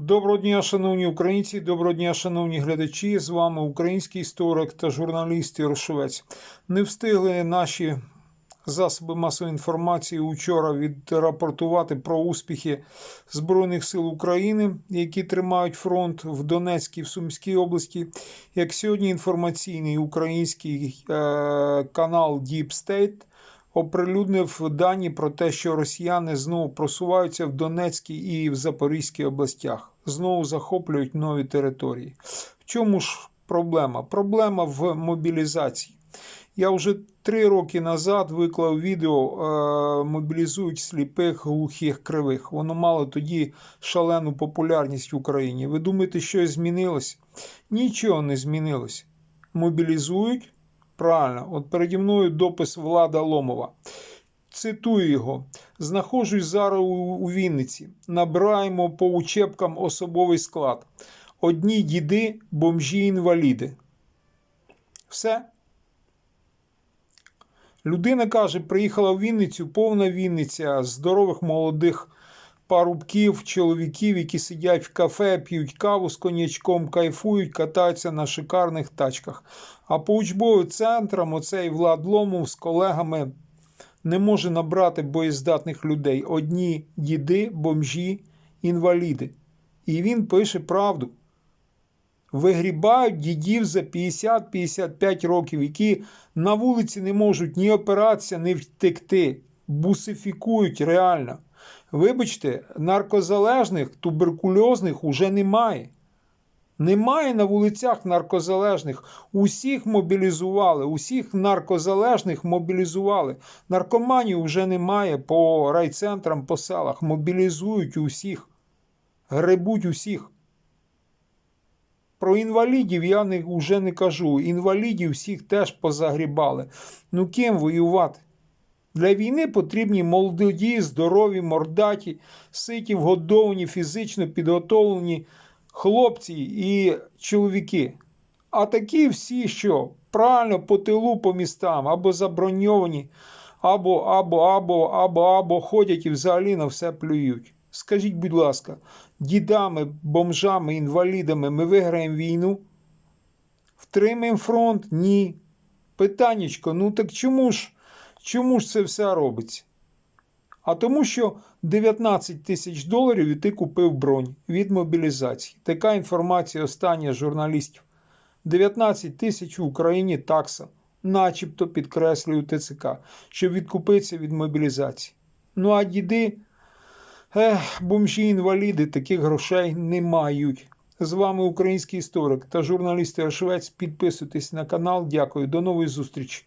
Доброго дня, шановні українці, доброго дня, шановні глядачі. З вами український історик та журналіст Ярошовець. Не встигли наші засоби масової інформації учора відрапортувати про успіхи Збройних сил України, які тримають фронт в Донецькій в Сумській області. Як сьогодні інформаційний український е, канал Deep State оприлюднив дані про те, що росіяни знову просуваються в Донецькій і в Запорізькій областях, знову захоплюють нові території. В чому ж проблема? Проблема в мобілізації. Я вже три роки назад виклав відео е, мобілізують сліпих, глухих, кривих. Воно мало тоді шалену популярність в Україні. Ви думаєте, щось змінилось? Нічого не змінилось. Мобілізують Правильно, от переді мною допис Влада Ломова. Цитую його: знаходжусь зараз у, Вінниці. Набираємо по учебкам особовий склад. Одні діди, бомжі, інваліди. Все. Людина каже: приїхала в Вінницю, повна Вінниця, здорових молодих парубків, чоловіків, які сидять в кафе, п'ють каву з коньячком, кайфують, катаються на шикарних тачках. А по учбовим центрам оцей Влад Ломов з колегами не може набрати боєздатних людей. Одні діди, бомжі, інваліди. І він пише правду. Вигрібають дідів за 50-55 років, які на вулиці не можуть ні опиратися, ні втекти. Бусифікують реально. Вибачте, наркозалежних, туберкульозних уже немає. Немає на вулицях наркозалежних. Усіх мобілізували, усіх наркозалежних мобілізували. Наркоманів вже немає по райцентрам, по селах. Мобілізують усіх, гребуть усіх. Про інвалідів я не, вже не кажу. Інвалідів всіх теж позагрібали. Ну ким воювати? Для війни потрібні молоді, здорові, мордаті, ситі, вгодовані, фізично підготовлені хлопці і чоловіки. А такі всі, що правильно по тилу по містам, або заброньовані, або, або, або, або, або ходять і взагалі на все плюють. Скажіть, будь ласка, дідами, бомжами, інвалідами ми виграємо війну? Втримаємо фронт? Ні. Питаннячко, ну так чому ж, чому ж це все робиться? А тому, що 19 тисяч доларів і ти купив бронь від мобілізації. Така інформація остання журналістів. 19 тисяч в Україні такса, начебто підкреслюю ТЦК, щоб відкупитися від мобілізації. Ну а діди, ех, бомжі інваліди таких грошей не мають. З вами український історик та журналіст Швець. Підписуйтесь на канал. Дякую. До нової зустрічі.